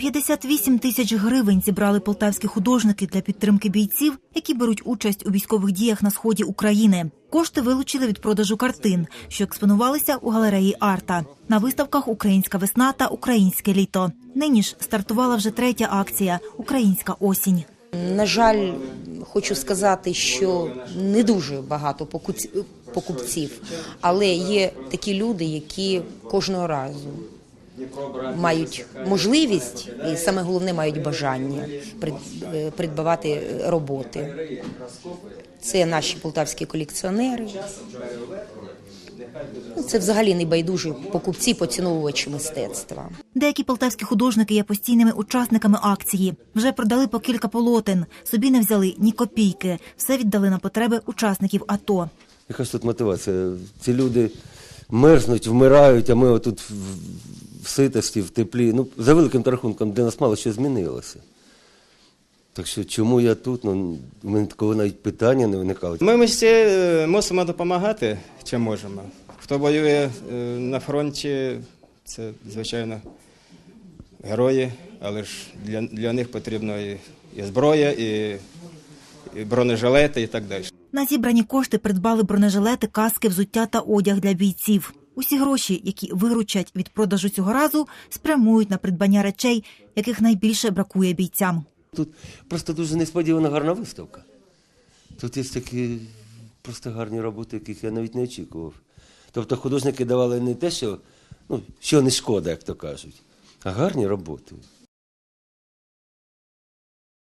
58 тисяч гривень зібрали полтавські художники для підтримки бійців, які беруть участь у військових діях на сході України. Кошти вилучили від продажу картин, що експонувалися у галереї Арта на виставках Українська весна та Українське літо. Нині ж стартувала вже третя акція Українська осінь. На жаль, хочу сказати, що не дуже багато покупців, але є такі люди, які кожного разу мають можливість і саме головне мають бажання е, придбавати роботи. Це наші полтавські колекціонери. Ну, Це взагалі небайдужі покупці, поціновувачі мистецтва. Деякі полтавські художники є постійними учасниками акції. Вже продали по кілька полотен. Собі не взяли ні копійки. Все віддали на потреби учасників АТО. Яка ж тут мотивація? Ці люди мерзнуть, вмирають, а ми отут в, ситості, в теплі. Ну, за великим рахунком, де нас мало що змінилося. Так що чому я тут? Ну, у мене такого навіть питання не виникало. Ми всі е, мусимо допомагати, чим можемо. Хто воює е, на фронті, це, звичайно, герої, але ж для, для них потрібно і, і зброя, і, і бронежилети, і так далі. На зібрані кошти придбали бронежилети, каски, взуття та одяг для бійців. Усі гроші, які виручать від продажу цього разу, спрямують на придбання речей, яких найбільше бракує бійцям. Тут просто дуже несподівана гарна виставка. Тут є такі просто гарні роботи, яких я навіть не очікував. Тобто художники давали не те, що, ну, що не шкода, як то кажуть, а гарні роботи.